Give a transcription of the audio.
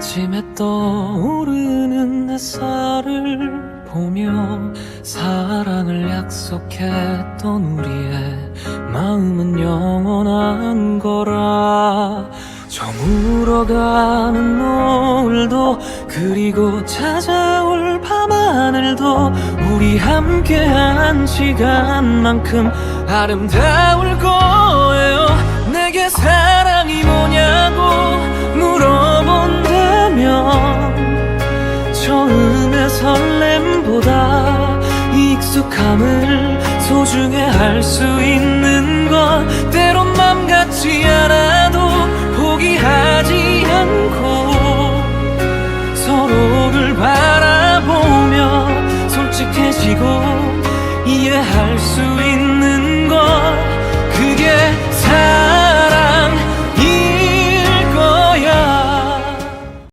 아침에 떠오르는 햇살을 보며 사랑을 약속했던 우리의 마음은 영원한 거라. 저물어가는 노을도 그리고 찾아올 밤하늘도 우리 함께한 시간만큼 아름다울 거 처음의 설렘보다 익숙함을 소중해 할 수 있는 건 때론 맘 같지 않아